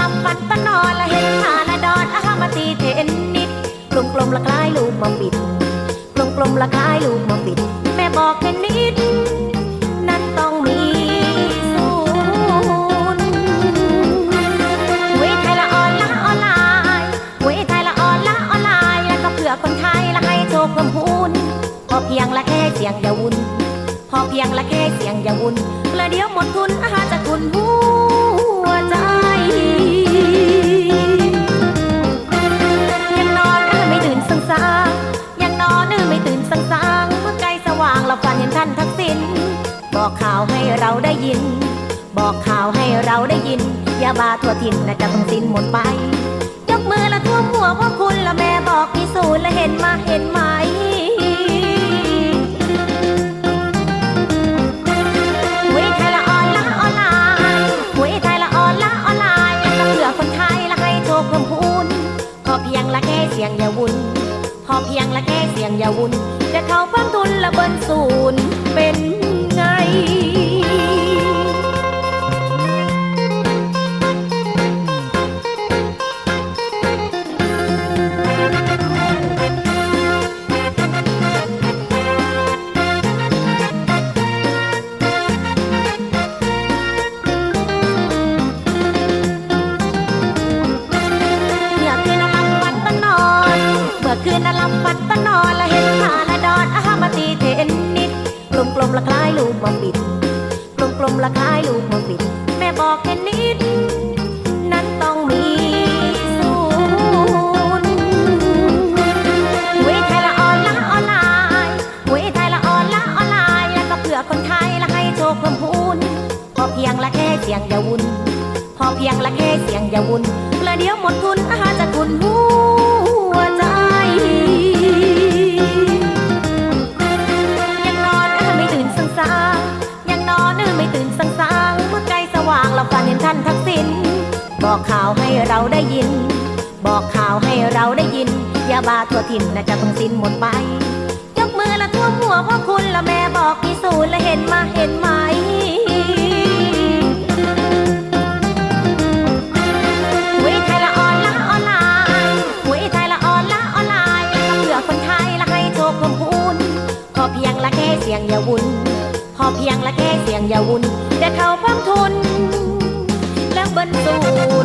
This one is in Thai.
ลับฝัดปนอนละเห็นหาละดอนอาหามาตีเทนนิดกลมกลมละคล้ายลูกมาบิดกลมกลมละคล้ายลูกมาบิด แม่บอกเทนนิด นั้นต้องมีศูนย์เวยไทยละออนไลน์เวยไทยละออนไลน์แล้วก็เผื่อคนไทยละให้โชคความพูนพอเพียงละแค่เสียงย่าวุ่นพอเพียงละแค่เสียงย่าวุ่นแล้วเดี๋ยวหมดทุนอาหารจะคุนหู เราได้ยิน บอกข่าวให้เราได้ยินยาบาทั่วถิ่นน่าจะต้องสิ้นหมดไป ยกมือละท่วมหัวพ่อคุณละแม่บอกมีศูนย์และเห็นมาเห็นไหมหวยไทยละออนไลน์หวยไทยละออนไลน์ก็เพื่อคนไทยละให้โชคความพูนพอเพียงละแค่เสียงอย่าวุ่นพอเพียงละแค่เสียงอย่าวุ่นแต่เขาเพิ่มทุนละเบิ้ลศูนย์เป็นไง คืนน่ะหลับฝันตะนอนและเห็นขาลดอนอาหามาตีเทนนิดกลมกลมละคล้ายลูกมาปิดกลมกลมละคล้ายลูกมาปิด แม่บอกแค่นิด นั้นต้องมีศูนย์เวยไทยละออนละออนไลน์เวยไทยละออนละออนไลน์แล้วก็เพื่อคนไทยละให้โชคควมพูนพอเพียงละแค่เสียงอย่าวุ่นพอเพียงละแค่เสียงอย่าวุ่นและเดี๋ยวหมดทุนอาหารจะคุณหั ยังนอนเออไม่ตื่นสังสางเมื่อไกลสว่างเราฝันเห็นท่านทักษิณบอกข่าวให้เราได้ยิน บอกข่าวให้เราได้ยินยาบาทั่วถิ่นน่าจะต้องสิ้นหมดไป ยกมือละท่วมหัวพ่อคุณละแม่บอกมีศูนย์และเห็นมาเห็นไหมหวยไทยละออนไลน์หวยไทยละออนไลน์เพื่อคนไทยละให้โชคความพูนพอเพียงละแค่เสียงอย่าวุ่น อเพียงละแค่เสียงอย่าวุ่นแต่เขาพร้อมทุน แล้วเบิ้ลศูนย์เป็